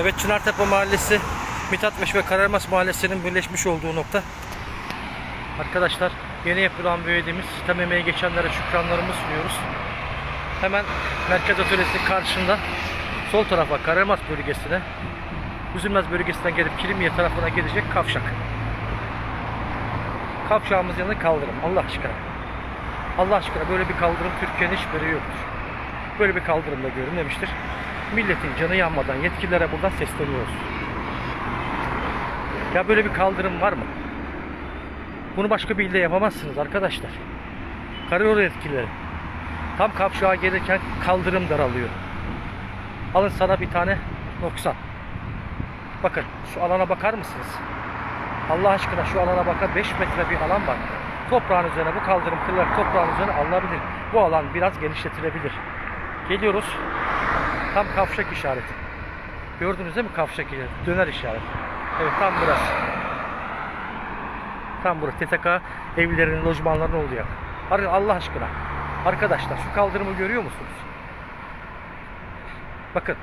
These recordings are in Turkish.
Evet Çınartepe Mahallesi, Mithatmeş ve Kararmaz Mahallesi'nin birleşmiş olduğu nokta. Arkadaşlar yeni yapılan belediyemiz sistem emeği geçenlere şükranlarımızı sunuyoruz. Hemen merkez atölyesi karşında sol tarafa Kararmaz bölgesine Üzülmez bölgesinden gelip Kilimye tarafına gidecek kavşak. Kavşağımız yanında kaldırım. Allah aşkına. Allah aşkına böyle bir kaldırım Türkiye'nin hiçbiri yoktur. Böyle bir kaldırımda görünmemiştir. Milletin canı yanmadan yetkililere buradan sesleniyoruz. Ya böyle bir kaldırım var mı? Bunu başka bir ilde yapamazsınız arkadaşlar. Karayolu yetkilileri. Tam kavşağa gelirken kaldırım daralıyor. Alın sana bir tane noksan. Bakın şu alana bakar mısınız? Allah aşkına şu alana bakar 5 metre bir alan var. Toprağın üzerine bu kaldırım kırılarak toprağın üzerine alınabilir. Bu alan biraz genişletilebilir. Geliyoruz. Tam kavşak işareti. Gördünüz değil mi kavşak işareti? Döner işareti. Evet tam burası. Tam burası. TTK evlerinin, lojmanlarının oluyor. Arı Allah aşkına. Arkadaşlar şu kaldırımı görüyor musunuz? Bakın.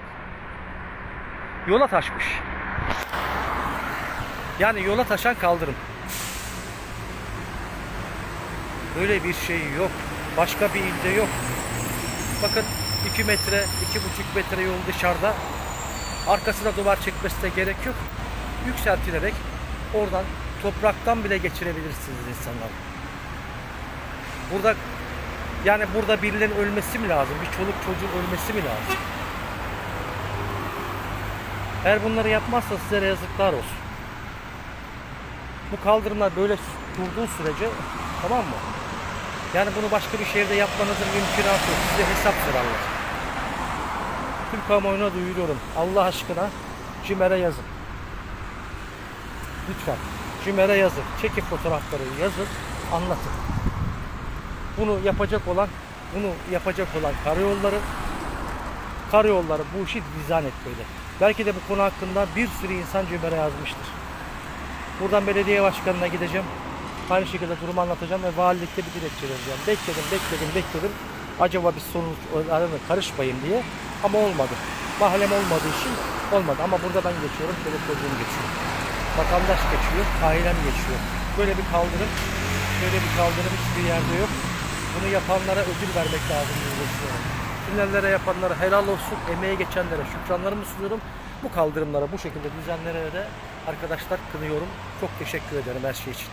Yola taşmış. Yani yola taşan kaldırım. Böyle bir şey yok. Başka bir ilde yok. Bakın 2 metre, 2,5 metre yol dışarıda. Arkasına duvar çekmesine gerek yok. Yükseltilerek oradan topraktan bile geçirebilirsiniz insanları. Burada yani burada birilerinin ölmesi mi lazım? Bir çoluk çocuğun ölmesi mi lazım? Eğer bunları yapmazsa size yazıklar olsun. Bu kaldırımlar böyle durduğu sürece tamam mı? Yani bunu başka bir şehirde yapmanızın mümkünatı yok. Size hesap sorarlar. Tüm kamuoyuna duyuruyorum. Allah aşkına CİMER'e yazın. Lütfen. CİMER'e yazın. Çekin fotoğrafları yazın. Anlatın. Bunu yapacak olan bunu yapacak olan karayolları karayolları bu işi dizayn etmeli. Belki de bu konu hakkında bir sürü insan CİMER'e yazmıştır. Buradan belediye başkanına gideceğim. Aynı şekilde durumu anlatacağım ve valilikte bir dilekçe vereceğim. Bekledim, bekledim, bekledim. Acaba bir sonuç arasına karışmayayım diye. Ama olmadı. Mahallem olmadığı için olmadı. Ama burada ben geçiyorum, çoluk çocuğum geçiyor. Vatandaş geçiyor, ailem geçiyor. Böyle bir kaldırım, böyle bir kaldırım hiçbir yerde yok. Bunu yapanlara ödül vermek lazım diye düşünüyorum. Tünellere yapanlara helal olsun, emeğe geçenlere şükranlarımı sunuyorum. Bu kaldırımlara bu şekilde düzenlere de arkadaşlar kınıyorum. Çok teşekkür ederim her şey için.